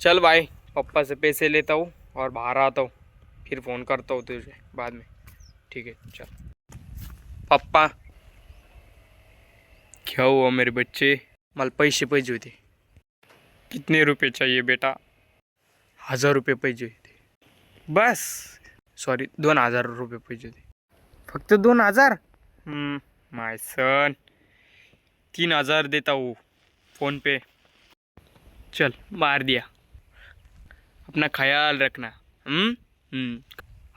चल भाई पप्पा से पैसे लेता हूँ और बाहर आता हूँ। फिर फ़ोन करता हूँ तुझे बाद में। ठीक है चल। पप्पा क्या हुआ मेरे बच्चे? मला पैसे पाहिजे होते। कितने रुपये चाहिए बेटा? हजार रुपये पाहिजे होते। बस। सॉरी दोन हजार रुपये पाहिजे होते। फक्त दोन हजार? My son. तीन हजार देता हूँ फ़ोन पे। चल मार दिया। अपना ख्याल रखना। हम्म? हम्म।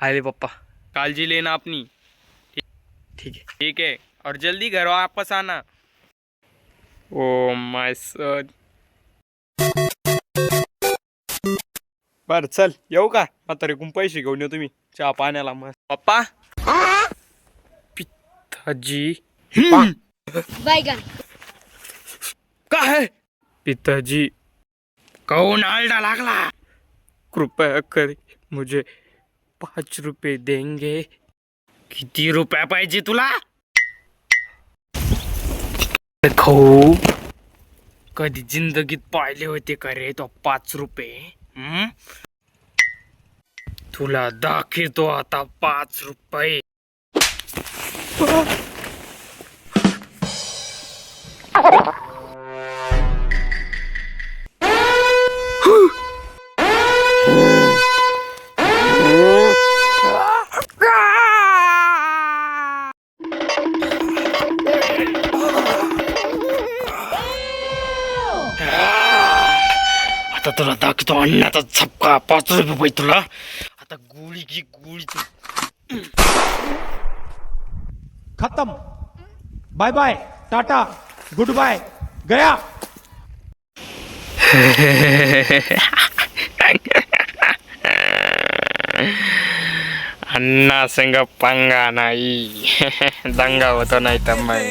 अरे पप्पा कालजी लेना अपनी। ठीक है। ठीक है और जल्दी घर वापस आना। ओ माय सन बर चल येऊ का? म्हातारीकून पैसे घेऊन येऊ तुम्ही. चहा पाण्याला मस्त. पप्पा? पिताजी बैगन का है? पिताजी कौन आलडा लागला? कृपया कर मुझे पाच रुपये देंगे। किती रुपया पाहिजे तुला? खाऊ कधी जिंदगीत पाहिले होते का रे तो पाच रुपये तुला दाखवतो आता पाच रुपये आता तुला दाखवतो अन्नाचा झपका पाच रुपये पाहिजे तुला. आता गोळी घे गोळी तू. खत्म. Bye bye tata good bye गया. अन्ना संग पंगा नाही. दंगा होतो नाही तर मग.